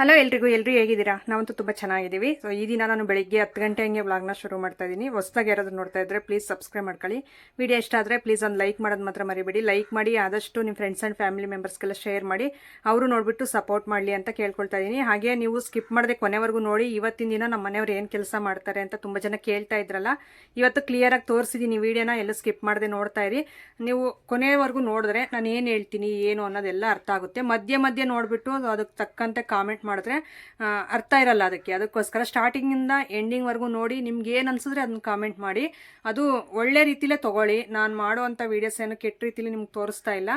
Hello ಎಲ್ರಿಗೂ ಎಲ್ಲರೂ ಹೇಗಿದ್ದೀರಾ? ನಾವಂತೂ ತುಂಬ ಚೆನ್ನಾಗಿದ್ದೀವಿ. ಸೊ ಈ ದಿನ ನಾನು ಬೆಳಿಗ್ಗೆ ಹತ್ತು ಗಂಟೆ ಹಂಗೆ ವ್ಲಾಗ್ನ ಶುರು ಮಾಡ್ತಾ ಇದ್ದೀನಿ ಹೊಸದಾಗಿ ಯಾರಾದರೂ ನೋಡ್ತಾ ಇದ್ರೆ ಪ್ಲೀಸ್ ಸಬ್ಸ್ಕ್ರೈಬ್ ಮಾಡ್ಕೊಳ್ಳಿ. ವಿಡಿಯೋ ಇಷ್ಟ ಆದರೆ ಪ್ಲೀಸ್ ಒಂದು ಲೈಕ್ ಮಾಡೋದು ಮಾತ್ರ ಮರಿಬೇಡಿ. ಲೈಕ್ ಮಾಡಿ, ಆದಷ್ಟು ನಿಮ್ಮ ಫ್ರೆಂಡ್ಸ್ ಆ್ಯಂಡ್ ಫ್ಯಾಮಿಲಿ ಮೆಂಬರ್ಸ್ಗೆಲ್ಲ ಶೇರ್ ಮಾಡಿ. ಅವರು ನೋಡಿಬಿಟ್ಟು ಸಪೋರ್ಟ್ ಮಾಡಲಿ ಅಂತ ಕೇಳ್ಕೊಳ್ತಾ ಇದ್ದೀನಿ ಹಾಗೆ ನೀವು ಸ್ಕಿಪ್ ಮಾಡದೆ ಕೊನೆವರೆಗೂ ನೋಡಿ, ಇವತ್ತಿನ ದಿನ ನಮ್ಮ ಮನೆಯವ್ರು ಏನು ಕೆಲಸ ಮಾಡ್ತಾರೆ ಅಂತ ತುಂಬ ಜನ ಕೇಳ್ತಾ ಇದ್ರಲ್ಲ, ಇವತ್ತು ಕ್ಲಿಯರಾಗಿ ತೋರಿಸಿದ್ದೀನಿ ವಿಡಿಯೋನ ಎಲ್ಲ ಸ್ಕಿಪ್ ಮಾಡದೆ ನೋಡ್ತಾ ಇರಿ. ನೀವು ಕೊನೆವರೆಗೂ ನೋಡಿದ್ರೆ ನಾನು ಏನು ಹೇಳ್ತೀನಿ, ಏನು ಅನ್ನೋದೆಲ್ಲ ಅರ್ಥ ಆಗುತ್ತೆ. ಮಧ್ಯೆ ಮಧ್ಯೆ ನೋಡಿಬಿಟ್ಟು ಅದಕ್ಕೆ ತಕ್ಕಂತೆ ಕಾಮೆಂಟ್ ಮಾಡಿದ್ರೆ ಅರ್ಥ ಇರಲ್ಲ ಅದಕ್ಕೆ. ಅದಕ್ಕೋಸ್ಕರ ಸ್ಟಾರ್ಟಿಂಗಿಂದ ಎಂಡಿಂಗ್ವರೆಗೂ ನೋಡಿ, ನಿಮ್ಗೆ ಏನು ಅನ್ಸಿದ್ರೆ ಅದನ್ನ ಕಾಮೆಂಟ್ ಮಾಡಿ. ಅದು ಒಳ್ಳೆ ರೀತಿಲೇ ತಗೊಳ್ಳಿ. ನಾನು ಮಾಡುವಂಥ ವೀಡಿಯೋಸ್ ಏನು ಕೆಟ್ಟ ರೀತಿಲಿ ನಿಮ್ಗೆ ತೋರಿಸ್ತಾ ಇಲ್ಲ.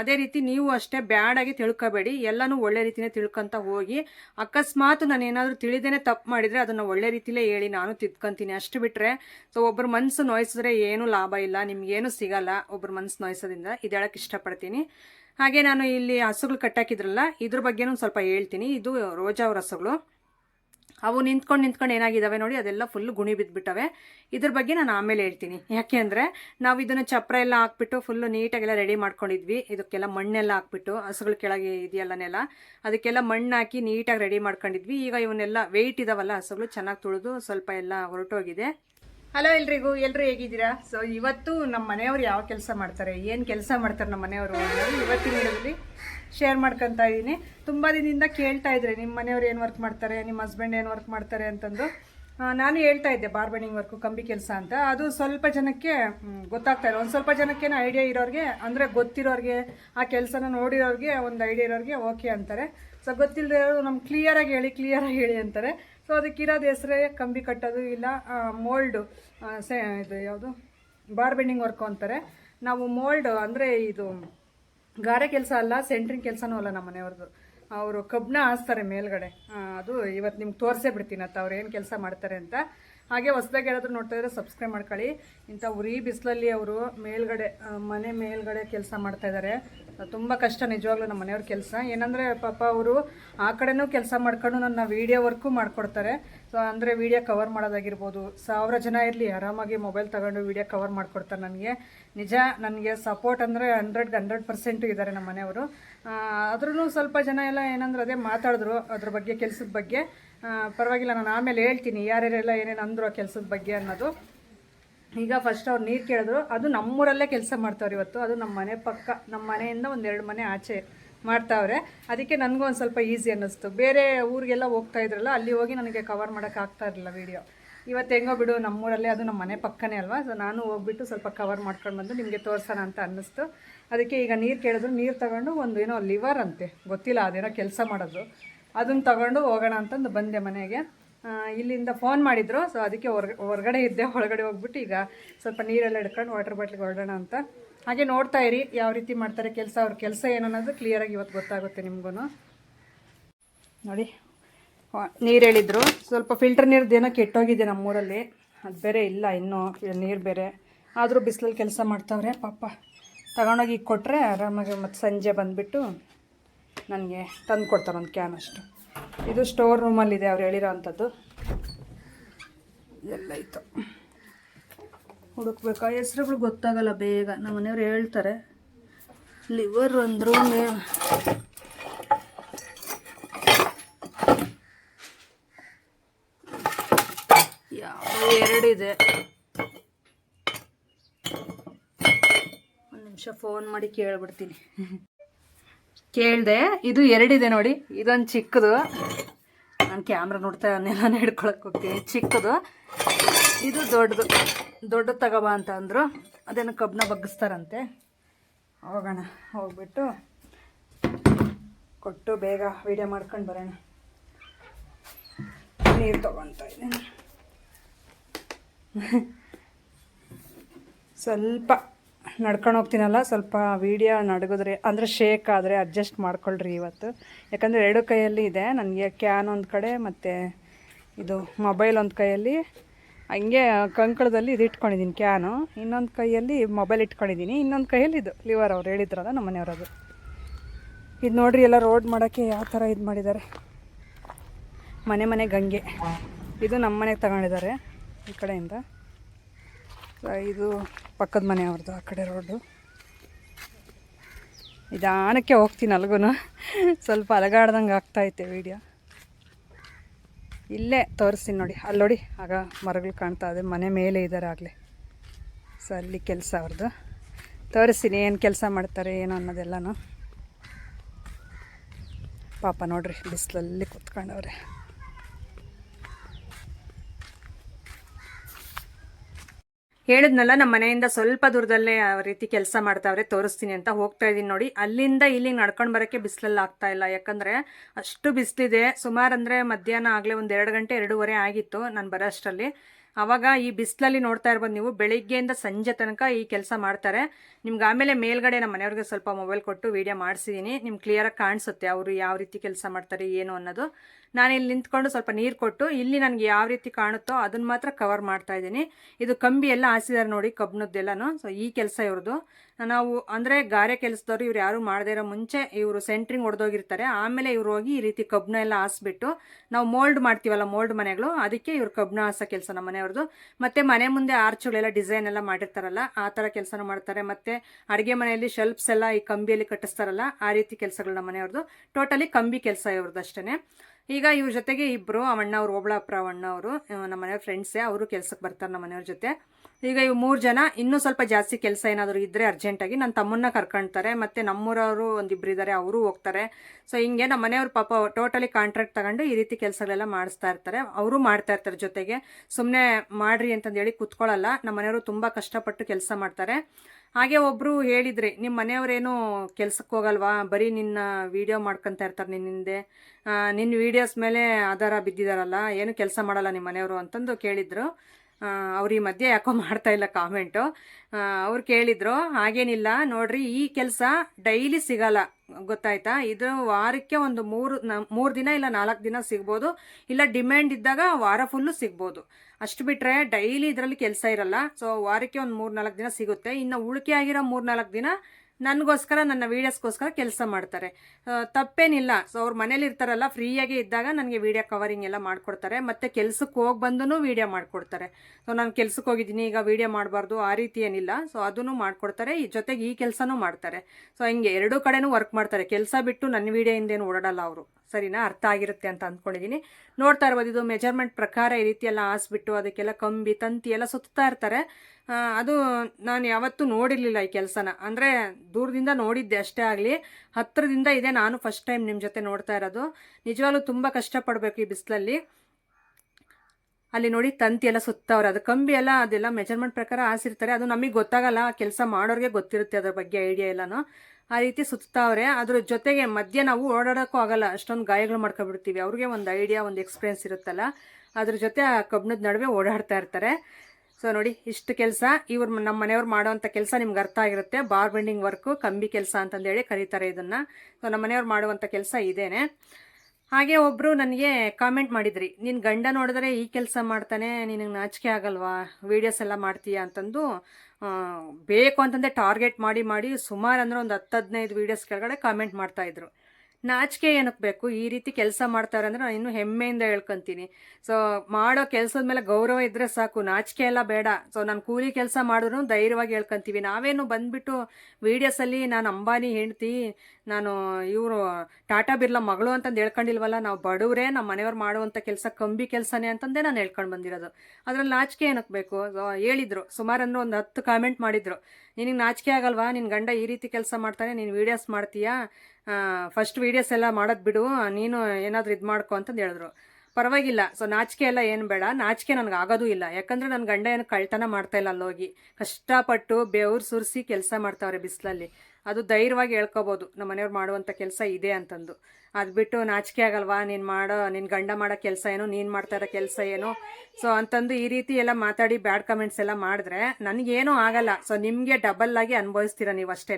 ಅದೇ ರೀತಿ ನೀವು ಅಷ್ಟೇ ಬ್ಯಾಡಾಗಿ ತಿಳ್ಕೊಬೇಡಿ. ಎಲ್ಲನೂ ಒಳ್ಳೆ ರೀತಿನೇ ತಿಳ್ಕೊಂತ ಹೋಗಿ. ಅಕಸ್ಮಾತ್ ನಾನು ಏನಾದರೂ ತಿಳಿದೇನೆ ತಪ್ಪು ಮಾಡಿದರೆ ಅದನ್ನು ಒಳ್ಳೆ ರೀತಿಲೇ ಹೇಳಿ ನಾನು ತಿದ್ಕೊಂತೀನಿ. ಅಷ್ಟು ಬಿಟ್ಟರೆ ಸೊ ಒಬ್ಬರು ಮನಸ್ಸು ನೋಯಿಸಿದ್ರೆ ಏನೂ ಲಾಭ ಇಲ್ಲ, ನಿಮ್ಗೇನು ಸಿಗಲ್ಲ ಒಬ್ಬರು ಮನಸ್ಸು ನೋಯಿಸೋದ್ರಿಂದ. ಇದು ಹೇಳಕ್ಕೆ ಇಷ್ಟಪಡ್ತೀನಿ. ಹಾಗೆ ನಾನು ಇಲ್ಲಿ ಹಸುಗಳು ಕಟ್ಟಾಕಿದ್ರಲ್ಲ, ಇದ್ರ ಬಗ್ಗೆನೂ ಸ್ವಲ್ಪ ಹೇಳ್ತೀನಿ. ಇದು ರೋಜಾ ಅವ್ರ ಹಸುಗಳು. ಅವು ನಿಂತ್ಕೊಂಡು ನಿಂತ್ಕೊಂಡು ಏನಾಗಿದ್ದಾವೆ ನೋಡಿ, ಅದೆಲ್ಲ ಫುಲ್ ಗುಣಿ ಬಿದ್ದುಬಿಟ್ಟವೆ ಇದ್ರ ಬಗ್ಗೆ ನಾನು ಆಮೇಲೆ ಹೇಳ್ತೀನಿ. ಯಾಕೆ ಅಂದರೆ, ನಾವು ಇದನ್ನು ಚಪ್ರ ಎಲ್ಲ ಹಾಕ್ಬಿಟ್ಟು ಫುಲ್ಲು ನೀಟಾಗೆಲ್ಲ ರೆಡಿ ಮಾಡ್ಕೊಂಡಿದ್ವಿ. ಇದಕ್ಕೆಲ್ಲ ಮಣ್ಣೆಲ್ಲ ಹಾಕ್ಬಿಟ್ಟು, ಹಸುಗಳ ಕೆಳಗೆ ಇದೆಯಲ್ಲ ನೆಲ, ಅದಕ್ಕೆಲ್ಲ ಮಣ್ಣು ಹಾಕಿ ನೀಟಾಗಿ ರೆಡಿ ಮಾಡ್ಕೊಂಡಿದ್ವಿ. ಈಗ ಇವನ್ನೆಲ್ಲ ವೆಯ್ಟ್ ಇದಾವಲ್ಲ ಹಸುಗಳು, ಚೆನ್ನಾಗಿ ತುಳಿದು ಸ್ವಲ್ಪ ಎಲ್ಲ ಹೊರಟೋಗಿದೆ. ಹಲೋ ಎಲ್ರಿಗೂ ಎಲ್ಲರೂ ಹೇಗಿದ್ದೀರಾ? ಸೊ ಇವತ್ತು ನಮ್ಮ ಮನೆಯವರು ಯಾವ ಕೆಲಸ ಮಾಡ್ತಾರೆ, ಏನು ಕೆಲಸ ಮಾಡ್ತಾರೆ ನಮ್ಮ ಮನೆಯವರು ಅನ್ನೋದು ಇವತ್ತಿನ ವಿಡಿಯೋದಲ್ಲಿ ಶೇರ್ ಮಾಡ್ಕೊತಾ ಇದ್ದೀನಿ. ತುಂಬ ದಿನದಿಂದ ಕೇಳ್ತಾ ಇದ್ರೆ, ನಿಮ್ಮ ಮನೆಯವ್ರು ಏನು ವರ್ಕ್ ಮಾಡ್ತಾರೆ, ನಿಮ್ಮ ಹಸ್ಬೆಂಡ್ ಏನು ವರ್ಕ್ ಮಾಡ್ತಾರೆ ಅಂತಂದು ನಾನು ಹೇಳ್ತಾ ಇದ್ದೆ ಬಾರ್ಬನಿಂಗ್ ವರ್ಕು ಕಂಬಿ ಕೆಲಸ ಅಂತ. ಅದು ಸ್ವಲ್ಪ ಜನಕ್ಕೆ ಗೊತ್ತಾಗ್ತಾ ಇಲ್ಲ. ಒಂದು ಸ್ವಲ್ಪ ಜನಕ್ಕೇನು ಐಡಿಯಾ ಇರೋರಿಗೆ, ಅಂದರೆ ಗೊತ್ತಿರೋರಿಗೆ, ಆ ಕೆಲಸನ ನೋಡಿರೋರಿಗೆ ಒಂದು ಐಡಿಯಾ ಇರೋರಿಗೆ ಓಕೆ ಅಂತಾರೆ. ಸೊ ಗೊತ್ತಿಲ್ಲದೆ ನಮ್ಗೆ ಕ್ಲಿಯರಾಗಿ ಹೇಳಿ ಕ್ಲಿಯರಾಗಿ ಹೇಳಿ ಅಂತಾರೆ. ಸೊ ಅದಕ್ಕಿರೋದು ಹೆಸರೇ, ಕಂಬಿ ಕಟ್ಟೋದು, ಇಲ್ಲ ಮೋಲ್ಡು ಸೆ, ಇದು ಯಾವುದು? ಬಾರ್ ಬೆಂಡಿಂಗ್ ವರ್ಕು ಅಂತಾರೆ. ನಾವು ಮೋಲ್ಡ್ ಅಂದರೆ ಇದು ಗಾರೆ ಕೆಲಸ ಅಲ್ಲ ಸೆಂಟ್ರಿಂಗ್ ಕೆಲಸನೂ ಅಲ್ಲ ನಮ್ಮ ಮನೆಯವ್ರದ್ದು. ಅವರು ಕಬ್ಬನ್ನ ಹಾಸ್ತಾರೆ ಮೇಲ್ಗಡೆ. ಅದು ಇವತ್ತು ನಿಮ್ಗೆ ತೋರಿಸೇ ಬಿಡ್ತೀನಿ ಅಂತ ಅವ್ರು ಏನು ಕೆಲಸ ಮಾಡ್ತಾರೆ ಅಂತ. ಹಾಗೆ ಹೊಸದಾಗಿ ಯಾರಾದರೂ ನೋಡ್ತಾ ಇದ್ರೆ ಸಬ್ಸ್ಕ್ರೈಬ್ ಮಾಡ್ಕೊಳ್ಳಿ. ಇಂಥ ಉರಿ ಬಿಸಿಲಲ್ಲಿ ಅವರು ಮೇಲ್ಗಡೆ ಮನೆ ಮೇಲ್ಗಡೆ ಕೆಲಸ ಮಾಡ್ತಾ ಇದ್ದಾರೆ ತುಂಬ ಕಷ್ಟ ನಿಜವಾಗ್ಲೂ ನಮ್ಮ ಮನೆಯವ್ರ ಕೆಲಸ. ಏನಂದರೆ ಪಾಪ ಅವರು ಆ ಕಡೆನೂ ಕೆಲಸ ಮಾಡ್ಕೊಂಡು ನನ್ನ ವೀಡಿಯೋ ವರ್ಕು ಮಾಡಿಕೊಡ್ತಾರೆ. ಸೊ ಅಂದರೆ ವೀಡಿಯೋ ಕವರ್ ಮಾಡೋದಾಗಿರ್ಬೋದು. ಸಾವಿರ ಜನ ಇರಲಿ, ಆರಾಮಾಗಿ ಮೊಬೈಲ್ ತಗೊಂಡು ವೀಡಿಯೋ ಕವರ್ ಮಾಡಿಕೊಡ್ತಾರೆ ನನಗೆ. ನಿಜ, ನನಗೆ ಸಪೋರ್ಟ್ ಅಂದರೆ ಹಂಡ್ರೆಡ್ಗೆ ಹಂಡ್ರೆಡ್ ಪರ್ಸೆಂಟು ಇದ್ದಾರೆ ನಮ್ಮ ಮನೆಯವರು. ಆದ್ರೂ ಸ್ವಲ್ಪ ಜನ ಎಲ್ಲ ಏನಂದ್ರೆ ಅದೇ ಮಾತಾಡಿದ್ರು ಅದ್ರ ಬಗ್ಗೆ, ಕೆಲಸದ ಬಗ್ಗೆ. ಪರವಾಗಿಲ್ಲ, ನಾನು ಆಮೇಲೆ ಹೇಳ್ತೀನಿ, ಯಾರ್ಯಾರೆಲ್ಲ ಏನೇನು ಅಂದರು ಆ ಕೆಲಸದ ಬಗ್ಗೆ ಅನ್ನೋದು. ಈಗ ಫಸ್ಟ್ ಅವ್ರು ನೀರು ಕೇಳಿದ್ರು, ಅದು ನಮ್ಮೂರಲ್ಲೇ ಕೆಲಸ ಮಾಡ್ತಾವ್ರೆ ಇವತ್ತು, ಅದು ನಮ್ಮ ಮನೆ ಪಕ್ಕ ನಮ್ಮ ಮನೆಯಿಂದ ಒಂದೆರಡು ಮನೆ ಆಚೆ ಮಾಡ್ತಾವ್ರೆ. ಅದಕ್ಕೆ ನನಗೂ ಒಂದು ಸ್ವಲ್ಪ ಈಸಿ ಅನ್ನಿಸ್ತು. ಬೇರೆ ಊರಿಗೆಲ್ಲ ಹೋಗ್ತಾ ಇದ್ರಲ್ಲ, ಅಲ್ಲಿ ಹೋಗಿ ನನಗೆ ಕವರ್ ಮಾಡೋಕೆ ಆಗ್ತಾ ಇರಲಿಲ್ಲ ವೀಡಿಯೋ ಇವತ್ತು ಹೆಂಗೋ ಬಿಡು, ನಮ್ಮೂರಲ್ಲೇ ಅದು ನಮ್ಮ ಮನೆ ಪಕ್ಕನೇ ಅಲ್ವಾ ಸೊ ನಾನು ಹೋಗ್ಬಿಟ್ಟು ಸ್ವಲ್ಪ ಕವರ್ ಮಾಡ್ಕೊಂಡು ಬಂದು ನಿಮಗೆ ತೋರಿಸೋಣ ಅಂತ ಅನ್ನಿಸ್ತು. ಅದಕ್ಕೆ ಈಗ ನೀರು ಕೇಳಿದ್ರು, ನೀರು ತಗೊಂಡು ಒಂದು ಏನೋ ಲಿವರ್ ಅಂತೆ, ಗೊತ್ತಿಲ್ಲ, ಅದೇನೋ ಕೆಲಸ ಮಾಡೋದು. ಅದನ್ನು ತಗೊಂಡು ಹೋಗೋಣ ಅಂತಂದು ಬಂದೆ ಮನೆಗೆ. ಇಲ್ಲಿಂದ ಫೋನ್ ಮಾಡಿದ್ರು. ಸೊ ಅದಕ್ಕೆ ಹೊರ್ಗ, ಹೊರಗಡೆ ಇದ್ದೆ ಒಳಗಡೆ ಹೋಗ್ಬಿಟ್ಟು ಈಗ ಸ್ವಲ್ಪ ನೀರೆಲ್ಲ ಹಿಡ್ಕೊಂಡು ವಾಟರ್ ಬಾಟ್ಲಿಗೆ ಹೊರಡೋಣ ಅಂತ. ಹಾಗೆ ನೋಡ್ತಾ ಇರಿ, ಯಾವ ರೀತಿ ಮಾಡ್ತಾರೆ, ಕೆಲಸ, ಅವ್ರ ಕೆಲಸ ಏನು ಅನ್ನೋದು ಕ್ಲಿಯರಾಗಿ ಇವತ್ತು ಗೊತ್ತಾಗುತ್ತೆ ನಿಮಗೂ ನೋಡಿ ನೀರು ಹೇಳಿದ್ರು. ಸ್ವಲ್ಪ ಫಿಲ್ಟರ್ ನೀರ್ದು ಏನೋ ಕೆಟ್ಟೋಗಿದೆ ನಮ್ಮೂರಲ್ಲಿ. ಅದು ಬೇರೆ ಇಲ್ಲ ಇನ್ನೂ, ನೀರು ಬೇರೆ. ಆದರೂ ಬಿಸಿಲಲ್ಲಿ ಕೆಲಸ ಮಾಡ್ತಾವ್ರೆ, ಪಾಪ. ತಗೊಂಡೋಗಿ ಕೊಟ್ಟರೆ ಆರಾಮಾಗಿ ಮತ್ತು ಸಂಜೆ ಬಂದುಬಿಟ್ಟು ನನಗೆ ತಂದು ಕೊಡ್ತಾರೆ ಒಂದು ಕ್ಯಾನ್ ಅಷ್ಟು. ಇದು ಸ್ಟೋರ್ ರೂಮಲ್ಲಿದೆ ಅವ್ರು ಹೇಳಿರೋ ಅಂಥದ್ದು. ಎಲ್ಲ ಇತ್ತು ಹುಡುಕ್ಬೇಕಾ? ಹೆಸ್ರುಗಳು ಗೊತ್ತಾಗಲ್ಲ ಬೇಗ. ನಮ್ಮ ಮನೆಯವ್ರು ಹೇಳ್ತಾರೆ. ಲಿವರ್ ಅಂದರು ಯಾವ ಎರಡಿದೆ ಒಂದು ನಿಮಿಷ ಫೋನ್ ಮಾಡಿ ಕೇಳ್ಬಿಡ್ತೀನಿ. ಕೇಳಿದೆ, ಇದು ಎರಡಿದೆ ನೋಡಿ, ಇದೊಂದು ಚಿಕ್ಕದು. ನಾನು ಕ್ಯಾಮ್ರಾ ನೋಡ್ತಾ ಅನ್ನೆಲ್ಲ ಹಿಡ್ಕೊಳಕ್ಕೆ ಹೋಗ್ತೀನಿ ಚಿಕ್ಕದು, ಇದು ದೊಡ್ಡದು. ದೊಡ್ಡದು ತಗೋಬ ಅಂತ ಅಂದರು. ಅದೇನು ಕಬ್ಬನ್ನ ಬಗ್ಗಿಸ್ತಾರಂತೆ. ಹೋಗೋಣ, ಹೋಗ್ಬಿಟ್ಟು ಕೊಟ್ಟು ಬೇಗ ವೀಡಿಯೋ ಮಾಡ್ಕೊಂಡು ಬರೋಣ. ನೀರು ತಗೊತಾ ಇದ್ದೀನಿ. ಸ್ವಲ್ಪ ನಡ್ಕೊಂಡು ಹೋಗ್ತೀನಲ್ಲ, ಸ್ವಲ್ಪ ವೀಡಿಯೋ ನಡಗಿದ್ರೆ, ಅಂದರೆ ಶೇಕ್ ಆದರೆ ಅಡ್ಜಸ್ಟ್ ಮಾಡ್ಕೊಳ್ರಿ ಇವತ್ತು. ಯಾಕಂದರೆ ಎರಡು ಕೈಯಲ್ಲಿ ಇದೆ, ನನಗೆ ಕ್ಯಾನ್ ಒಂದು ಕಡೆ ಮತ್ತು ಇದು ಮೊಬೈಲ್ ಒಂದು ಕೈಯಲ್ಲಿ. ಹಂಗೆ ಕಂಕಳದಲ್ಲಿ ಇದು ಇಟ್ಕೊಂಡಿದ್ದೀನಿ ಕ್ಯಾನು ಇನ್ನೊಂದು ಕೈಯಲ್ಲಿ ಮೊಬೈಲ್ ಇಟ್ಕೊಂಡಿದ್ದೀನಿ ಇನ್ನೊಂದು ಕೈಯಲ್ಲಿ ಇದು ಲಿವರ್ ಅವ್ರು ಹೇಳಿದ್ರಲ್ಲ ನಮ್ಮ ಮನೆಯವ್ರದು. ಇದು ನೋಡ್ರಿ ಎಲ್ಲ ರೋಡ್ ಮಾಡೋಕ್ಕೆ ಯಾವ ಥರ ಇದು ಮಾಡಿದ್ದಾರೆ ಮನೆ ಮನೆ ಗಂಗೆ. ಇದು ನಮ್ಮ ಮನೆಗೆ ತಗೊಂಡಿದ್ದಾರೆ ಈ ಕಡೆಯಿಂದ. ಇದು ಪಕ್ಕದ ಮನೆ ಅವ್ರದ್ದು, ಆ ಕಡೆ ರೋಡು ನಿಧಾನಕ್ಕೆ ಹೋಗ್ತೀನಿ ಅಲ್ಗೂ ಸ್ವಲ್ಪ ಅಲಗಾಡ್ದಂಗೆ ಆಗ್ತೈತೆ ವಿಡಿಯೋ ಇಲ್ಲೇ ತೋರಿಸ್ತೀನಿ ನೋಡಿ. ಅಲ್ಲಿ ನೋಡಿ, ಆಗ ಮರಗಳು ಕಾಣ್ತಾ ಇದೆ. ಮನೆ ಮೇಲೆ ಇದ್ದಾರೆ ಆಗಲೇ. ಸೊ ಅಲ್ಲಿ ಕೆಲಸ ಅವ್ರದ್ದು. ತೋರಿಸ್ತೀನಿ ಏನು ಕೆಲಸ ಮಾಡ್ತಾರೆ, ಏನು ಅನ್ನೋದೆಲ್ಲನೂ. ಪಾಪ ನೋಡ್ರಿ, ಬಿಸಿಲಲ್ಲಿ ಕುತ್ಕೊಂಡವ್ರೆ. ಹೇಳಿದ್ನಲ್ಲ ನಮ್ಮ ಮನೆಯಿಂದ ಸ್ವಲ್ಪ ದೂರದಲ್ಲೇ ಆ ರೀತಿ ಕೆಲಸ ಮಾಡ್ತಾವ್ರೆ, ತೋರಿಸ್ತೀನಿ ಅಂತ ಹೋಗ್ತಾ ಇದ್ದೀನಿ ನೋಡಿ. ಅಲ್ಲಿಂದ ಇಲ್ಲಿಗೆ ನಡ್ಕೊಂಡು ಬರೋಕ್ಕೆ ಬಿಸಿಲಲ್ಲಿ ಆಗ್ತಾ ಇಲ್ಲ. ಯಾಕಂದ್ರೆ ಅಷ್ಟು ಬಿಸಿಲಿದೆ. ಸುಮಾರು ಅಂದರೆ ಮಧ್ಯಾಹ್ನ ಆಗಲೇ ಒಂದು ಎರಡು ಗಂಟೆ ಎರಡೂವರೆ ಆಗಿತ್ತು. ನಾನು ಬರೋ ಅಷ್ಟರಲ್ಲಿ. ಅವಾಗ ಈ ಬಿಸಿಲಲ್ಲಿ ನೋಡ್ತಾ ಇರ್ಬೋದು ನೀವು, ಬೆಳಿಗ್ಗೆಯಿಂದ ಸಂಜೆ ತನಕ ಈ ಕೆಲಸ ಮಾಡ್ತಾರೆ. ನಿಮ್ಗೆ ಆಮೇಲೆ ಮೇಲ್ಗಡೆ ನಮ್ಮ ಮನೆಯವ್ರಿಗೆ ಸ್ವಲ್ಪ ಮೊಬೈಲ್ ಕೊಟ್ಟು ವೀಡಿಯೋ ಮಾಡಿಸಿದ್ದೀನಿ ನಿಮ್ಗೆ ಕ್ಲಿಯರಾಗಿ ಕಾಣಿಸುತ್ತೆ ಅವರು ಯಾವ ರೀತಿ ಕೆಲಸ ಮಾಡ್ತಾರೆ, ಏನು ಅನ್ನೋದು. ನಾನು ಇಲ್ಲಿ ನಿಂತ್ಕೊಂಡು ಸ್ವಲ್ಪ ನೀರು ಕೊಟ್ಟು, ಇಲ್ಲಿ ನನಗೆ ಯಾವ ರೀತಿ ಕಾಣುತ್ತೋ ಅದನ್ನು ಮಾತ್ರ ಕವರ್ ಮಾಡ್ತಾ ಇದ್ದೀನಿ. ಇದು ಕಂಬಿ ಎಲ್ಲ ಹಾಸಿದ್ದಾರೆ ನೋಡಿ, ಕಬ್ಬನದ್ದೆಲ್ಲನೂ. ಸೊ ಈ ಕೆಲಸ ಇವ್ರದ್ದು ನಾವು ಅಂದರೆ ಗಾರೆ ಕೆಲಸದವ್ರು ಇವ್ರು ಯಾರು ಮಾಡದೇ ಇರೋ ಮುಂಚೆ ಇವರು ಸೆಂಟ್ರಿಂಗ್ ಹೊಡೆದೋಗಿರ್ತಾರೆ ಆಮೇಲೆ ಇವ್ರು ಹೋಗಿ ಈ ರೀತಿ ಕಬ್ಬಿಣ ಎಲ್ಲ ಹಾಸ್ಬಿಟ್ಟು ನಾವು ಮೋಲ್ಡ್ ಮಾಡ್ತೀವಲ್ಲ ಮೋಲ್ಡ್ ಮನೆಗಳು, ಅದಕ್ಕೆ ಇವ್ರು ಕಬ್ಬಿಣ ಹಾಸೋ ಕೆಲಸ ನಮ್ಮ ಮನೆಯವ್ರದ್ದು ಮತ್ತೆ ಮನೆ ಮುಂದೆ ಆರ್ಚ್ಗಳೆಲ್ಲ ಡಿಸೈನ್ ಎಲ್ಲ ಮಾಡಿರ್ತಾರಲ್ಲ, ಆ ಥರ ಕೆಲಸನ ಮಾಡ್ತಾರೆ. ಮತ್ತೆ ಅಡುಗೆ ಮನೆಯಲ್ಲಿ ಶೆಲ್ಫ್ಸ್ ಎಲ್ಲ ಈ ಕಂಬಿಯಲ್ಲಿ ಕಟ್ಟಿಸ್ತಾರಲ್ಲ, ಆ ರೀತಿ ಕೆಲಸಗಳು ನಮ್ಮ ಮನೆಯವ್ರದ್ದು ಟೋಟಲಿ ಕಂಬಿ ಕೆಲಸ ಇವ್ರದ್ದು ಅಷ್ಟೇ ಈಗ ಇವ್ರ ಜೊತೆಗೆ ಇಬ್ಬರು ಅವರು, ಓಬಳಾಪುರ ಅಣ್ಣವರು ನಮ್ಮ ಮನೆಯವ್ರ ಫ್ರೆಂಡ್ಸೇ ಅವರು ಕೆಲ್ಸಕ್ಕೆ ಬರ್ತಾರೆ ನಮ್ಮ ಮನೆಯವ್ರ ಜೊತೆ. ಈಗ ಇವು ಮೂರು ಜನ ಇನ್ನೂ ಸ್ವಲ್ಪ ಜಾಸ್ತಿ ಕೆಲಸ ಏನಾದರೂ ಇದ್ದರೆ ಅರ್ಜೆಂಟಾಗಿ ನನ್ನ ತಮ್ಮನ್ನ ಕರ್ಕೊಳ್ತಾರೆ ಮತ್ತು ನಮ್ಮೂರವರು ಒಂದಿಬ್ರು ಇದ್ದಾರೆ ಅವರು ಹೋಗ್ತಾರೆ. ಸೊ ಹಿಂಗೆ ನಮ್ಮ ಮನೆಯವ್ರ ಪಾಪ ಟೋಟಲಿ ಕಾಂಟ್ರಾಕ್ಟ್ ತಗೊಂಡು ಈ ರೀತಿ ಕೆಲಸಗಳೆಲ್ಲ ಮಾಡಿಸ್ತಾ ಇರ್ತಾರೆ. ಅವರು ಮಾಡ್ತಾ ಇರ್ತಾರೆ ಜೊತೆಗೆ. ಸುಮ್ಮನೆ ಮಾಡ್ರಿ ಅಂತಂದೇಳಿ ಕುತ್ಕೊಳ್ಳಲ್ಲ ನಮ್ಮ ಮನೆಯವರು ತುಂಬ ಕಷ್ಟಪಟ್ಟು ಕೆಲಸ ಮಾಡ್ತಾರೆ. ಹಾಗೆ ಒಬ್ಬರು ಹೇಳಿದ್ರಿ ನಿಮ್ಮ ಮನೆಯವರೇನು ಕೆಲ್ಸಕ್ಕೆ ಹೋಗಲ್ವಾ? ಬರೀ ನಿನ್ನ ವಿಡಿಯೋ ಮಾಡ್ಕೊಂತ ಇರ್ತಾರೆ ನಿನ್ನ ಹಿಂದೆ. ನಿನ್ನ ವಿಡಿಯೋಸ್ ಮೇಲೆ ಆಧಾರ ಬಿದ್ದಿದಾರಲ್ಲ, ಏನು ಕೆಲಸ ಮಾಡಲ್ಲ ನಿಮ್ಮ ಮನೆಯವರು ಅಂತಂದು ಕೇಳಿದ್ರು. ಅವ್ರು ಈ ಮಧ್ಯೆ ಯಾಕೋ ಮಾಡ್ತಾ ಇಲ್ಲ ಕಾಮೆಂಟು ಅವ್ರು ಕೇಳಿದ್ರು, ಹಾಗೇನಿಲ್ಲ, ನೋಡ್ರಿ ಈ ಕೆಲಸ ಡೈಲಿ ಸಿಗಲ್ಲ. ಗೊತ್ತಾಯ್ತಾ? ಇದು ವಾರಕ್ಕೆ ಒಂದು ಮೂರು ಮೂರು ದಿನ ಇಲ್ಲ ನಾಲ್ಕು ದಿನ ಸಿಗ್ಬೋದು. ಇಲ್ಲ ಡಿಮ್ಯಾಂಡ್ ಇದ್ದಾಗ ವಾರ ಫುಲ್ಲು ಸಿಗ್ಬೋದು. ಅಷ್ಟು ಬಿಟ್ರೆ ಡೈಲಿ ಇದರಲ್ಲಿ ಕೆಲಸ ಇರಲ್ಲ. ಸೊ ವಾರಕ್ಕೆ ಒಂದು ಮೂರು ನಾಲ್ಕು ದಿನ ಸಿಗುತ್ತೆ. ಇನ್ನು ಉಳಿಕೆ ಆಗಿರೋ ಮೂರು ನಾಲ್ಕು ದಿನ ನನಗೋಸ್ಕರ, ನನ್ನ ವೀಡಿಯೋಸ್ಗೋಸ್ಕರ ಕೆಲಸ ಮಾಡ್ತಾರೆ. ತಪ್ಪೇನಿಲ್ಲ. ಸೊ ಅವ್ರ ಮನೇಲಿ ಇರ್ತಾರಲ್ಲ, ಫ್ರೀಯಾಗಿ ಇದ್ದಾಗ ನನಗೆ ವೀಡಿಯೋ ಕವರಿಂಗ್ ಎಲ್ಲ ಮಾಡಿಕೊಡ್ತಾರೆ. ಮತ್ತು ಕೆಲಸಕ್ಕೆ ಹೋಗಿ ಬಂದೂ ವೀಡಿಯೋ ಮಾಡಿಕೊಡ್ತಾರೆ. ಸೊ ನಾನು ಕೆಲ್ಸಕ್ಕೆ ಹೋಗಿದ್ದೀನಿ, ಈಗ ವೀಡಿಯೋ ಮಾಡಬಾರ್ದು, ಆ ರೀತಿ ಏನಿಲ್ಲ. ಸೊ ಅದನ್ನು ಮಾಡಿಕೊಡ್ತಾರೆ. ಈ ಜೊತೆಗೆ ಈ ಕೆಲಸನೂ ಮಾಡ್ತಾರೆ. ಸೊ ಹಿಂಗೆ ಎರಡೂ ಕಡೆನೂ ವರ್ಕ್ ಮಾಡ್ತಾರೆ. ಕೆಲಸ ಬಿಟ್ಟು ನನ್ನ ವೀಡಿಯೋ ಹಿಂದೇನು ಓಡಾಡಲ್ಲ ಅವರು. ಸರಿನಾ? ಅರ್ಥ ಆಗಿರುತ್ತೆ ಅಂತ ಅಂದ್ಕೊಂಡಿದ್ದೀನಿ ನೋಡ್ತಾ ಇರ್ಬೋದು, ಇದು ಮೆಜರ್ಮೆಂಟ್ ಪ್ರಕಾರ ಈ ರೀತಿ ಎಲ್ಲ ಹಾಸ್ಬಿಟ್ಟು ಅದಕ್ಕೆಲ್ಲ ಕಂಬಿ, ತಂತಿ ಎಲ್ಲ ಸುತ್ತಾ ಇರ್ತಾರೆ. ಅದು ನಾನು ಯಾವತ್ತೂ ನೋಡಿರಲಿಲ್ಲ ಈ ಕೆಲಸನ. ಅಂದರೆ ದೂರದಿಂದ ನೋಡಿದ್ದೆ ಅಷ್ಟೇ ಆಗಲಿ. ಹತ್ತಿರದಿಂದ ಇದೆ, ನಾನು ಫಸ್ಟ್ ಟೈಮ್ ನಿಮ್ಮ ಜೊತೆ ನೋಡ್ತಾ ಇರೋದು. ನಿಜವಾಗ್ಲೂ ತುಂಬ ಕಷ್ಟಪಡಬೇಕು ಈ ಬಿಸಿಲಲ್ಲಿ. ಅಲ್ಲಿ ನೋಡಿ ತಂತಿ ಎಲ್ಲ ಸುತ್ತವ್ರೆ. ಅದು ಕಂಬಿ ಎಲ್ಲ, ಅದೆಲ್ಲ ಮೆಜರ್ಮೆಂಟ್ ಪ್ರಕಾರ ಹಾಸಿರ್ತಾರೆ. ಅದು ನಮಗೆ ಗೊತ್ತಾಗಲ್ಲ, ಕೆಲಸ ಮಾಡೋರಿಗೆ ಗೊತ್ತಿರುತ್ತೆ ಅದ್ರ ಬಗ್ಗೆ ಐಡಿಯಾ ಎಲ್ಲನೂ. ಆ ರೀತಿ ಸುತ್ತಾವ್ರೆ. ಅದ್ರ ಜೊತೆಗೆ ಮಧ್ಯ ನಾವು ಓಡಾಡೋಕ್ಕೂ ಆಗಲ್ಲ. ಅಷ್ಟೊಂದು ಗಾಯಗಳು ಮಾಡ್ಕೊಬಿಡ್ತೀವಿ. ಅವ್ರಿಗೆ ಒಂದು ಐಡಿಯಾ ಒಂದು ಎಕ್ಸ್ಪೀರಿಯನ್ಸ್ ಇರುತ್ತಲ್ಲ. ಅದ್ರ ಜೊತೆ ಆ ಕಬ್ಬಣದ ನಡುವೆ ಓಡಾಡ್ತಾ ಇರ್ತಾರೆ. ಸೊ ನೋಡಿ, ಇಷ್ಟು ಕೆಲಸ. ಇವ್ರು ನಮ್ಮ ಮನೆಯವ್ರು ಮಾಡುವಂಥ ಕೆಲಸ ನಿಮ್ಗೆ ಅರ್ಥ ಆಗಿರುತ್ತೆ. ಬಾರ್ ಬೆಂಡಿಂಗ್ ವರ್ಕು ಕಂಬಿ ಕೆಲಸ ಅಂತಂದೇಳಿ ಕರೀತಾರೆ ಇದನ್ನು. ಸೊ ನಮ್ಮ ಮನೆಯವ್ರು ಮಾಡುವಂಥ ಕೆಲಸ ಇದೇನೆ. ಹಾಗೆ ಒಬ್ಬರು ನನಗೆ ಕಾಮೆಂಟ್ ಮಾಡಿದ್ರಿ. ನಿನ್ನ ಗಂಡ ನೋಡಿದ್ರೆ ಈ ಕೆಲಸ ಮಾಡ್ತಾನೆ? ನಿನಗೆ ನಾಚಿಕೆ ಆಗಲ್ವಾ? ವೀಡಿಯೋಸ್ ಎಲ್ಲ ಮಾಡ್ತೀಯಾ? ಅಂತಂದು ಬೇಕು ಅಂತಂದರೆ ಟಾರ್ಗೆಟ್ ಮಾಡಿ ಮಾಡಿ ಸುಮಾರು ಅಂದರೆ ಒಂದು ಹತ್ತು ಹದಿನೈದು ವೀಡಿಯೋಸ್ ಕೆಳಗಡೆ ಕಾಮೆಂಟ್ ಮಾಡ್ತಾಯಿದ್ರು ನಾಚಿಕೆ ಏನಕ್ಕೆ ಬೇಕು? ಈ ರೀತಿ ಕೆಲಸ ಮಾಡ್ತಾರೆ ಅಂದ್ರೆ ನಾನು ಇನ್ನೂ ಹೆಮ್ಮೆಯಿಂದ ಹೇಳ್ಕೊತೀನಿ. ಸೊ ಮಾಡೋ ಕೆಲಸದ ಮೇಲೆ ಗೌರವ ಇದ್ದರೆ ಸಾಕು. ನಾಚಿಕೆ ಎಲ್ಲ ಬೇಡ. ಸೊ ನಾನು ಕೂಲಿ ಕೆಲಸ ಮಾಡಿದ್ರು ಧೈರ್ಯವಾಗಿ ಹೇಳ್ಕೊಂತೀವಿ. ನಾವೇನು ಬಂದ್ಬಿಟ್ಟು ವೀಡಿಯೋಸಲ್ಲಿ ನಾನು ಅಂಬಾನಿ ಹೆಂಡ್ತಿ ನಾನು ಇವರು ಟಾಟಾ ಬಿರ್ಲಾ ಮಗಳು ಅಂತಂದು ಹೇಳ್ಕೊಂಡಿಲ್ವಲ್ಲ, ನಾವು ಬಡವರೇ ನಮ್ಮ ಮನೆಯವ್ರು ಮಾಡುವಂಥ ಕೆಲಸ ಕಂಬಿ ಕೆಲಸನೇ ಅಂತಂದೇ ನಾನು ಹೇಳ್ಕೊಂಡು ಬಂದಿರೋದು. ಅದ್ರಲ್ಲಿ ನಾಚಿಕೆ ಏನಕ್ಕೆ ಬೇಕು? ಹೇಳಿದ್ರು. ಸುಮಾರು ಅಂದ್ರೆ ಒಂದು ಹತ್ತು ಕಾಮೆಂಟ್ ಮಾಡಿದ್ರು. ನಿನಗೆ ನಾಚಿಕೆ ಆಗಲ್ವಾ? ನಿನ್ನ ಗಂಡ ಈ ರೀತಿ ಕೆಲಸ ಮಾಡ್ತಾನೆ, ನೀನು ವೀಡಿಯೋಸ್ ಮಾಡ್ತೀಯಾ? ಫಸ್ಟ್ ವೀಡಿಯೋಸ್ ಎಲ್ಲ ಮಾಡೋದು ಬಿಡು, ನೀನು ಏನಾದರೂ ಇದು ಮಾಡ್ಕೊ ಅಂತಂದು ಹೇಳಿದ್ರು. ಪರವಾಗಿಲ್ಲ. ಸೊ ನಾಚಿಕೆ ಎಲ್ಲ ಏನು ಬೇಡ. ನಾಚಿಕೆ ನನಗೆ ಆಗೋದೂ ಇಲ್ಲ. ಯಾಕಂದರೆ ನನ್ನ ಗಂಡ ಏನು ಕಳ್ತನ ಮಾಡ್ತಾ ಇಲ್ಲ ಅಲ್ಲೋಗಿ. ಕಷ್ಟಪಟ್ಟು ಬೆವ್ರು ಸುರಿಸಿ ಕೆಲಸ ಮಾಡ್ತಾವ್ರೆ ಬಿಸಿಲಲ್ಲಿ. ಅದು ಧೈರ್ಯವಾಗಿ ಹೇಳ್ಕೊಬೋದು, ನಮ್ಮ ಮನೆಯವ್ರು ಮಾಡುವಂಥ ಕೆಲಸ ಇದೆ ಅಂತಂದು. ಅದು ಬಿಟ್ಟು, ನಾಚಿಕೆ ಆಗಲ್ವಾ? ನೀನು ಮಾಡೋ ನಿನ್ನ ಗಂಡ ಮಾಡೋ ಕೆಲಸ ಏನು? ನೀನು ಮಾಡ್ತಾ ಇರೋ ಕೆಲಸ ಏನು? ಸೊ ಅಂತಂದು ಈ ರೀತಿ ಎಲ್ಲ ಮಾತಾಡಿ ಬ್ಯಾಡ್ ಕಮೆಂಟ್ಸ್ ಎಲ್ಲ ಮಾಡಿದ್ರೆ ನನಗೇನೂ ಆಗಲ್ಲ. ಸೊ ನಿಮಗೆ ಡಬಲ್ ಆಗಿ ಅನುಭವಿಸ್ತೀರ ನೀವು ಅಷ್ಟೇ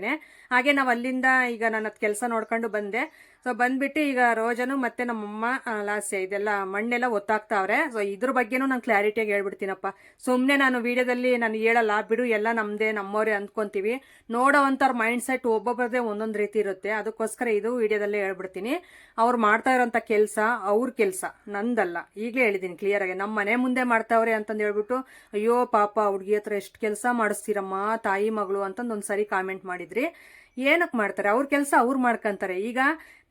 ಹಾಗೆ ನಾವು ಅಲ್ಲಿಂದ ಈಗ ನನ್ನ ಕೆಲಸ ನೋಡ್ಕೊಂಡು ಬಂದೆ. ಸೊ ಬಂದ್ಬಿಟ್ಟು ಈಗ ರೋಜನು ಮತ್ತೆ ನಮ್ಮಮ್ಮ ಲಾಸ್ಯ ಇದೆಲ್ಲ ಮಣ್ಣೆಲ್ಲ ಒತ್ತಾಗ್ತಾವ್ರೆ ಸೊ ಇದ್ರ ಬಗ್ಗೆನೂ ನಾನು ಕ್ಲಾರಿಟಿಯಾಗಿ ಹೇಳ್ಬಿಡ್ತೀನಪ್ಪ. ಸುಮ್ಮನೆ ನಾನು ವಿಡಿಯೋದಲ್ಲಿ ನಾನು ಹೇಳಲ್ಲ, ಬಿಡು, ಎಲ್ಲ ನಮ್ಮದೇ ನಮ್ಮವರೇ ಅಂದ್ಕೊಂತೀವಿ. ನೋಡೋವಂಥವ್ರ ಮೈಂಡ್ ಸೆಟ್ ಒಬ್ಬೊಬ್ಬರದೇ ಒಂದೊಂದು ರೀತಿ ಇರುತ್ತೆ. ಅದಕ್ಕೋಸ್ಕರ ಇದು ವಿಡಿಯೋದಲ್ಲೇ ಹೇಳ್ಬಿಡ್ತೀನಿ. ಅವ್ರು ಮಾಡ್ತಾ ಇರೋಂಥ ಕೆಲಸ ಅವ್ರ ಕೆಲಸ, ನಂದಲ್ಲ. ಈಗಲೇ ಹೇಳಿದ್ದೀನಿ ಕ್ಲಿಯರಾಗಿ ನಮ್ಮ ಮನೆ ಮುಂದೆ ಮಾಡ್ತಾವ್ರೆ ಅಂತಂದು ಹೇಳ್ಬಿಟ್ಟು, ಅಯ್ಯೋ ಪಾಪ ಹುಡುಗಿ ಹತ್ರ ಎಷ್ಟು ಕೆಲಸ ಮಾಡಿಸ್ತೀರಮ್ಮ, ತಾಯಿ ಮಗಳು ಅಂತಂದು ಒಂದು ಸರಿ ಕಾಮೆಂಟ್ ಮಾಡಿದ್ರಿ. ಏನಕ್ಕೆ ಮಾಡ್ತಾರೆ? ಅವ್ರ ಕೆಲಸ ಅವ್ರು ಮಾಡ್ಕೊಂತಾರೆ. ಈಗ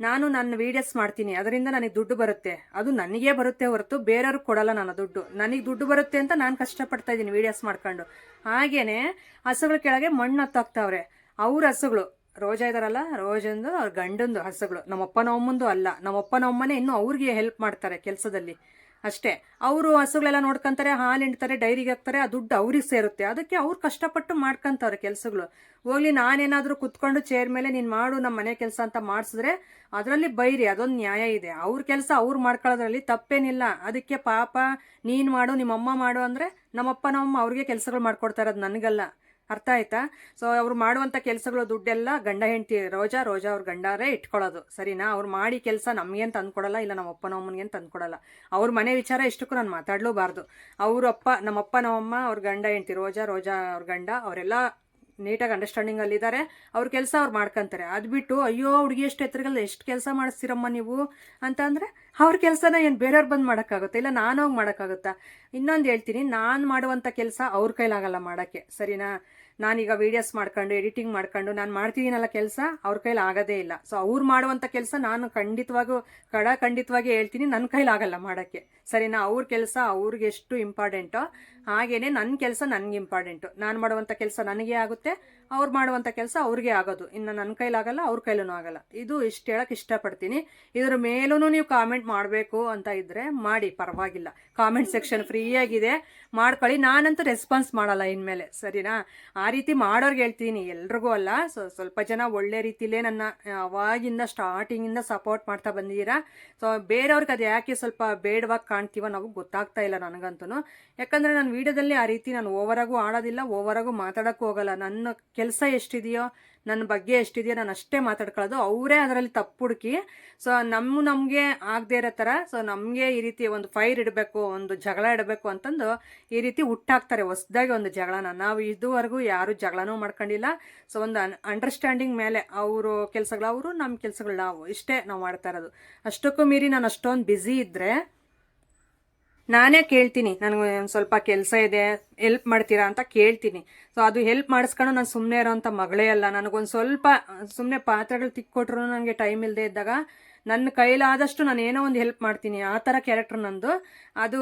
ನಾನು ನನ್ನ ವೀಡಿಯೋಸ್ ಮಾಡ್ತೀನಿ. ಅದರಿಂದ ನನಗೆ ದುಡ್ಡು ಬರುತ್ತೆ. ಅದು ನನಗೆ ಬರುತ್ತೆ ಹೊರತು ಬೇರೆಯವ್ರಿಗೆ ಕೊಡಲ್ಲ ನಾನು ದುಡ್ಡು. ನನಗೆ ದುಡ್ಡು ಬರುತ್ತೆ ಅಂತ ನಾನು ಕಷ್ಟಪಡ್ತಾ ಇದ್ದೀನಿ ವೀಡಿಯೋಸ್ ಮಾಡ್ಕೊಂಡು. ಹಾಗೇನೆ ಹಸುಗಳ ಕೆಳಗೆ ಮಣ್ಣು ಹತ್ತಾಕ್ತಾವ್ರೆ. ಅವ್ರ ಹಸುಗಳು. ರೋಜಾ ಇದಾರಲ್ಲ, ರೋಜಂದು ಅವ್ರ ಗಂಡಂದು ಹಸುಗಳು. ನಮ್ಮಪ್ಪ ನಮ್ಮಂದು ಅಲ್ಲ. ನಮ್ಮಪ್ಪ ನಮ್ಮನೆ ಇನ್ನು ಅವ್ರಿಗೆ ಹೆಲ್ಪ್ ಮಾಡ್ತಾರೆ ಕೆಲಸದಲ್ಲಿ. ಅಷ್ಟೇ. ಅವರು ಹಸುಗಳೆಲ್ಲ ನೋಡ್ಕೊಂತಾರೆ, ಹಾಲು ಹಿಂಡ್ತಾರೆ, ಡೈರಿಗೆ ಹಾಕ್ತಾರೆ, ಆ ದುಡ್ಡು ಅವ್ರಿಗೆ ಸೇರುತ್ತೆ. ಅದಕ್ಕೆ ಅವ್ರು ಕಷ್ಟಪಟ್ಟು ಮಾಡ್ಕೊಂತವ್ರೆ ಕೆಲಸಗಳು. ಹೋಗ್ಲಿ, ನಾನೇನಾದರೂ ಕುತ್ಕೊಂಡು ಚೇರ್ ಮೇಲೆ ನೀನು ಮಾಡು ನಮ್ಮ ಮನೆ ಕೆಲಸ ಅಂತ ಮಾಡಿಸಿದ್ರೆ ಅದರಲ್ಲಿ ಬೈರಿ, ಅದೊಂದು ನ್ಯಾಯ ಇದೆ. ಅವ್ರ ಕೆಲಸ ಅವ್ರು ಮಾಡ್ಕೊಳ್ಳೋದ್ರಲ್ಲಿ ತಪ್ಪೇನಿಲ್ಲ. ಅದಕ್ಕೆ ಪಾಪ ನೀನು ಮಾಡು, ನಿಮ್ಮಮ್ಮ ಮಾಡು ಅಂದರೆ ನಮ್ಮಪ್ಪ ನಮ್ಮಮ್ಮ ಅವ್ರಿಗೆ ಕೆಲಸಗಳು ಮಾಡ್ಕೊಡ್ತಾರೆ ಅದು ನನಗಲ್ಲ. ಅರ್ಥ ಆಯ್ತಾ? ಸೊ ಅವ್ರು ಮಾಡುವಂಥ ಕೆಲಸಗಳು ದುಡ್ಡೆಲ್ಲ ಗಂಡ ಹೆಂಡತಿ ರೋಜಾ ರೋಜಾ ಅವ್ರ ಗಂಡಾರೇ ಇಟ್ಕೊಳ್ಳೋದು. ಸರಿನಾ? ಅವ್ರು ಮಾಡಿ ಕೆಲಸ ನಮಗೇನು ತಂದ್ಕೊಡಲ್ಲ, ಇಲ್ಲ ನಮ್ಮ ಅಪ್ಪ ಅಮ್ಮನಿಗೇನು ತಂದ್ಕೊಡಲ್ಲ. ಅವ್ರ ಮನೆ ವಿಚಾರ ಇಷ್ಟಕ್ಕೂ ನಾನು ಮಾತಾಡಲೂಬಾರ್ದು. ಅವ್ರ ಅಪ್ಪ ನಮ್ಮಪ್ಪ, ನಮ್ಮಮ್ಮ, ಅವ್ರ ಗಂಡ, ಹೆಂಡತಿ, ರೋಜಾ ರೋಜಾ ಅವ್ರ ಗಂಡ, ಅವರೆಲ್ಲ ನೀಟಾಗಿ ಅಂಡರ್ಸ್ಟ್ಯಾಂಡಿಂಗ್ ಅಲ್ಲಿದ್ದಾರೆ ಅವ್ರ ಕೆಲಸ ಅವ್ರು ಮಾಡ್ಕೊಂತಾರೆ. ಅದು ಬಿಟ್ಟು, ಅಯ್ಯೋ, ಹುಡುಗಿ ಎಷ್ಟು ಎತ್ತರಗಲ್ಲ ಎಷ್ಟು ಕೆಲಸ ಮಾಡಿಸ್ತೀರಮ್ಮ ನೀವು? ಅಂತ ಅಂದರೆ, ಅವ್ರ ಕೆಲಸನ ಏನು ಬೇರೆಯವ್ರು ಬಂದು ಮಾಡೋಕ್ಕಾಗುತ್ತೆ? ಇಲ್ಲ ನಾನು ಹೋಗಿ ಮಾಡೋಕ್ಕಾಗುತ್ತಾ? ಇನ್ನೊಂದು ಹೇಳ್ತೀನಿ, ನಾನು ಮಾಡುವಂಥ ಕೆಲಸ ಅವ್ರ ಕೈಲಾಗಲ್ಲ ಮಾಡೋಕ್ಕೆ. ಸರಿನಾ? ನಾನೀಗ ವೀಡಿಯೋಸ್ ಮಾಡ್ಕೊಂಡು ಎಡಿಟಿಂಗ್ ಮಾಡ್ಕೊಂಡು, ನಾನು ಮಾಡ್ತಿದ್ದೀನಲ್ಲ ಕೆಲಸ, ಅವ್ರ ಕೈಲಿ ಆಗೋದೇ ಇಲ್ಲ. ಸೊ ಅವ್ರು ಮಾಡುವಂಥ ಕೆಲಸ ನಾನು ಖಂಡಿತವಾಗೂ, ಕಡ ಖಂಡಿತವಾಗಿ ಹೇಳ್ತೀನಿ ನನ್ನ ಕೈಲಾಗಲ್ಲ ಮಾಡೋಕ್ಕೆ. ಸರಿನಾ? ಅವ್ರ ಕೆಲಸ ಅವ್ರಿಗೆ ಎಷ್ಟು ಇಂಪಾರ್ಟೆಂಟೋ ಹಾಗೇನೆ ನನ್ನ ಕೆಲಸ ನನಗೆ ಇಂಪಾರ್ಟೆಂಟು ನಾನು ಮಾಡುವಂಥ ಕೆಲಸ ನನಗೆ ಆಗುತ್ತೆ, ಅವ್ರು ಮಾಡುವಂಥ ಕೆಲಸ ಅವ್ರಿಗೆ ಆಗೋದು. ಇನ್ನು ನನ್ನ ಕೈಲಾಗಲ್ಲ ಅವ್ರ ಕೈಲೂ ಆಗಲ್ಲ. ಇದು ಇಷ್ಟು ಹೇಳಕ್ಕೆ ಇಷ್ಟಪಡ್ತೀನಿ. ಇದ್ರ ಮೇಲೂ ನೀವು ಕಾಮೆಂಟ್ ಮಾಡಬೇಕು ಅಂತ ಇದ್ದರೆ ಮಾಡಿ, ಪರವಾಗಿಲ್ಲ. ಕಾಮೆಂಟ್ ಸೆಕ್ಷನ್ ಫ್ರೀಯಾಗಿದೆ ಮಾಡ್ಕೊಳ್ಳಿ. ನಾನಂತೂ ರೆಸ್ಪಾನ್ಸ್ ಮಾಡಲ್ಲ ಇನ್ಮೇಲೆ. ಸರಿನಾ? ಆ ರೀತಿ ಮಾಡೋರ್ಗೆ ಹೇಳ್ತೀನಿ ಎಲ್ರಿಗೂ ಅಲ್ಲ. ಸೊ, ಸ್ವಲ್ಪ ಜನ ಒಳ್ಳೆ ರೀತಿಲೇ ನನ್ನ ಅವಾಗಿಂದ ಸ್ಟಾರ್ಟಿಂಗಿಂದ ಸಪೋರ್ಟ್ ಮಾಡ್ತಾ ಬಂದಿದ್ದೀರಾ. ಸೊ, ಬೇರೆಯವ್ರಿಗೆ ಅದು ಯಾಕೆ ಸ್ವಲ್ಪ ಬೇಡವಾಗಿ ಕಾಣ್ತೀವೋ ನಾವು ಗೊತ್ತಾಗ್ತಾ ಇಲ್ಲ ನನಗಂತೂ ಯಾಕಂದರೆ ನಾನು ವೀಡಿಯೋದಲ್ಲಿ ಆ ರೀತಿ ನಾನು ಓವರಾಗೂ ಆಡೋದಿಲ್ಲ ಓವರಾಗೂ ಮಾತಾಡೋಕ್ಕೂ ಹೋಗಲ್ಲ. ನನ್ನ ಕೆಲಸ ಎಷ್ಟಿದೆಯೋ ನನ್ನ ಬಗ್ಗೆ ಎಷ್ಟಿದೆಯೋ ನಾನು ಅಷ್ಟೇ ಮಾತಾಡ್ಕೊಳ್ಳೋದು. ಅವರೇ ಅದರಲ್ಲಿ ತಪ್ಪು ಹುಡುಕಿ. ಸೊ ನಮ್ಮ ನಮಗೆ ಆಗದೆ ಇರೋ ಥರ ಸೊ ನಮಗೆ ಈ ರೀತಿ ಒಂದು ಫೈರ್ ಇಡಬೇಕು, ಒಂದು ಜಗಳ ಇಡಬೇಕು ಅಂತಂದು ಈ ರೀತಿ ಹುಟ್ಟಾಕ್ತಾರೆ. ಹೊಸ್ದಾಗಿ ಒಂದು ಜಗಳನ. ನಾವು ಇದುವರೆಗೂ ಯಾರೂ ಜಗಳನೂ ಮಾಡ್ಕೊಂಡಿಲ್ಲ. ಸೊ ಒಂದು ಅಂಡರ್ಸ್ಟ್ಯಾಂಡಿಂಗ್ ಮೇಲೆ ಅವರು ಕೆಲಸಗಳು, ಅವರು ನಮ್ಮ ಕೆಲಸಗಳು. ನಾವು ಇಷ್ಟೇ ನಾವು ಮಾಡ್ತಾ ಇರೋದು. ಅಷ್ಟಕ್ಕೂ ಮೀರಿ ನಾನು ಅಷ್ಟೊಂದು ಬ್ಯುಸಿ ಇದ್ದರೆ ನಾನೇ ಕೇಳ್ತೀನಿ. ನನಗೆ ಒಂದು ಸ್ವಲ್ಪ ಕೆಲಸ ಇದೆ ಹೆಲ್ಪ್ ಮಾಡ್ತೀರಾ ಅಂತ ಕೇಳ್ತೀನಿ. ಸೊ ಅದು ಹೆಲ್ಪ್ ಮಾಡಿಸ್ಕೊಂಡು ನಾನು ಸುಮ್ಮನೆ ಇರೋಂಥ ಮಗಳೇ ಅಲ್ಲ. ನನಗೊಂದು ಸ್ವಲ್ಪ ಸುಮ್ಮನೆ ಪಾತ್ರೆಗಳು ತಿಕ್ಕೊಟ್ರು ನನಗೆ ಟೈಮ್ ಇಲ್ಲದೆ ಇದ್ದಾಗ ನನ್ನ ಕೈಲಾದಷ್ಟು ನಾನು ಏನೋ ಒಂದು ಹೆಲ್ಪ್ ಮಾಡ್ತೀನಿ. ಆ ಥರ ಕ್ಯಾರೆಕ್ಟ್ರ್ ನಂದು. ಅದು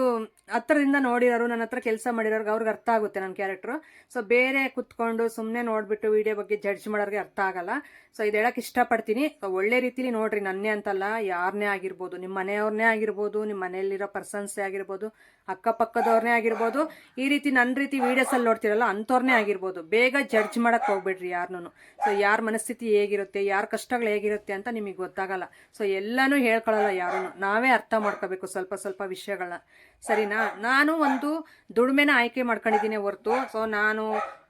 ಹತ್ರದಿಂದ ನೋಡಿರೋರು, ನನ್ನ ಹತ್ರ ಕೆಲಸ ಮಾಡಿರೋರ್ಗೆ ಅವ್ರಿಗೆ ಅರ್ಥ ಆಗುತ್ತೆ ನನ್ನ ಕ್ಯಾರೆಕ್ಟ್ರು ಸೊ ಬೇರೆ ಕುತ್ಕೊಂಡು ಸುಮ್ಮನೆ ನೋಡಿಬಿಟ್ಟು ವಿಡಿಯೋ ಬಗ್ಗೆ ಜಡ್ಜ್ ಮಾಡೋರಿಗೆ ಅರ್ಥ ಆಗಲ್ಲ. ಸೊ ಇದು ಹೇಳಕ್ಕೆ ಇಷ್ಟಪಡ್ತೀನಿ. ಒಳ್ಳೆ ರೀತಿಲಿ ನೋಡ್ರಿ, ನನ್ನೇ ಅಂತಲ್ಲ ಯಾರನ್ನೇ ಆಗಿರ್ಬೋದು ನಿಮ್ಮ ಮನೆಯವ್ರನ್ನೇ ಆಗಿರ್ಬೋದು ನಿಮ್ಮ ಮನೆಯಲ್ಲಿರೋ ಪರ್ಸನ್ಸೇ ಆಗಿರ್ಬೋದು ಅಕ್ಕಪಕ್ಕದವ್ರನ್ನೇ ಆಗಿರ್ಬೋದು. ಈ ರೀತಿ ನನ್ನ ರೀತಿ ವೀಡಿಯೋಸಲ್ಲಿ ನೋಡ್ತಿರಲ್ಲ, ಅಂಥವ್ರನ್ನೇ ಆಗಿರ್ಬೋದು. ಬೇಗ ಜಡ್ಜ್ ಮಾಡಕ್ಕೆ ಹೋಗ್ಬೇಡ್ರಿ ಯಾರನ್ನೂ. ಸೊ ಯಾರ ಮನಸ್ಥಿತಿ ಹೇಗಿರುತ್ತೆ, ಯಾರ ಕಷ್ಟಗಳು ಹೇಗಿರುತ್ತೆ ಅಂತ ನಿಮಗೆ ಗೊತ್ತಾಗಲ್ಲ. ಸೊ ಎಲ್ಲನೂ ಹೇಳ್ಕೊಳ್ಳಲ್ಲ ಯಾರೂ ನಾವೇ ಅರ್ಥ ಮಾಡ್ಕೋಬೇಕು ಸ್ವಲ್ಪ ಸ್ವಲ್ಪ ವಿಷಯಗಳನ್ನ ಸರಿನಾ? ನಾನು ಒಂದು ದುಡಿಮೆನ ಆಯ್ಕೆ ಮಾಡ್ಕೊಂಡಿದ್ದೀನಿ ಹೊರತು. ಸೊ ನಾನು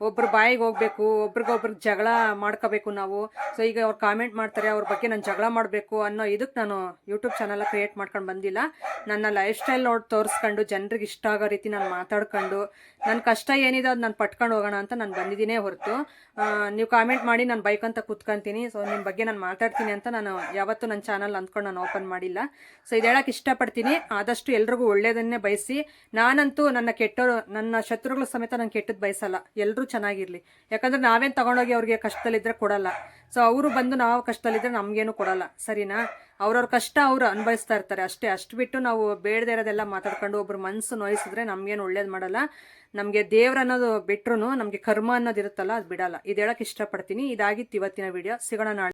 ಒಬ್ರು ಬಾಯಿಗೆ ಹೋಗ್ಬೇಕು ಒಬ್ರಿಗೊಬ್ರಿಗೆ ಜಗಳ ಮಾಡ್ಕೋಬೇಕು ನಾವು. ಸೊ ಈಗ ಅವ್ರು ಕಾಮೆಂಟ್ ಮಾಡ್ತಾರೆ, ಅವ್ರ ಬಗ್ಗೆ ನಾನು ಜಗಳ ಮಾಡಬೇಕು ಅನ್ನೋ ಇದಕ್ಕೆ ನಾನು ಯೂಟ್ಯೂಬ್ ಚಾನಲ್ ಕ್ರಿಯೇಟ್ ಮಾಡ್ಕೊಂಡು ಬಂದಿಲ್ಲ. ನನ್ನ ಲೈಫ್ ಸ್ಟೈಲ್ ನೋಡಿ ತೋರಿಸ್ಕೊಂಡು, ಜನರಿಗೆ ಇಷ್ಟ ಆಗೋ ರೀತಿ ನಾನು ಮಾತಾಡ್ಕೊಂಡು ನನ್ನ ಕಷ್ಟ ಏನಿದೆ ಅದು ನಾನು ಪಟ್ಕೊಂಡು ಹೋಗೋಣ ಅಂತ ನಾನು ಬಂದಿದ್ದೀನೇ ಹೊರತು. ನೀವು ಕಾಮೆಂಟ್ ಮಾಡಿ, ನಾನು ಬೈಕ್ ಅಂತ ಕೂತ್ಕೊಂತೀನಿ. ಸೊ ನಿಮ್ಮ ಬಗ್ಗೆ ನಾನು ಮಾತಾಡ್ತೀನಿ ಅಂತ ನಾನು ಯಾವತ್ತೂ ನನ್ನ ಚಾನಲ್ ಅಂದ್ಕೊಂಡು ನಾನು ಓಪನ್ ಮಾಡಿಲ್ಲ. ಸೊ ಇದು ಹೇಳಕ್ಕೆ ಇಷ್ಟಪಡ್ತೀನಿ. ಆದಷ್ಟು ಎಲ್ರಿಗೂ ಒಳ್ಳೇದನ್ನೇ ಬಯಸಿ, ನಾನಂತೂ ನನ್ನ ಕೆಟ್ಟೋರು, ನನ್ನ ಶತ್ರುಗಳ ಸಮೇತ ನಾನು ಕೆಟ್ಟದ್ದು ಬಯಸಲ್ಲ. ಎಲ್ಲರೂ ಚೆನ್ನಾಗಿರಲಿ. ಯಾಕಂದ್ರೆ ನಾವೇನು ತಗೊಂಡೋಗಿ ಅವ್ರಿಗೆ ಕಷ್ಟದಲ್ಲಿದ್ದರೆ ಕೊಡಲ್ಲ. ಸೊ ಅವರು ಬಂದು ನಾವು ಕಷ್ಟದಲ್ಲಿದ್ದರೆ ನಮಗೇನು ಕೊಡಲ್ಲ. ಸರಿನಾ? ಅವ್ರವ್ರ ಕಷ್ಟ ಅವರು ಅನುಭವಿಸ್ತಾ ಇರ್ತಾರೆ. ಅಷ್ಟೇ, ಅಷ್ಟು ಬಿಟ್ಟು ನಾವು ಬೇಡದೇ ಇರೋದೆಲ್ಲ ಮಾತಾಡ್ಕೊಂಡು ಒಬ್ರು ಮನಸ್ಸು ನೋಯಿಸಿದ್ರೆ ನಮಗೇನು ಒಳ್ಳೇದು ಮಾಡಲ್ಲ. ನಮಗೆ ದೇವ್ರ ಅನ್ನೋದು ಬಿಟ್ರು ನಮಗೆ ಕರ್ಮ ಅನ್ನೋದು ಇರುತ್ತಲ್ಲ, ಅದು ಬಿಡಲ್ಲ. ಇದು ಹೇಳಕ್ಕೆ ಇಷ್ಟಪಡ್ತೀನಿ. ಇದಾಗಿತ್ತು ಇವತ್ತಿನ ವಿಡಿಯೋ. ಸಿಗೋಣ ನಾಳೆ.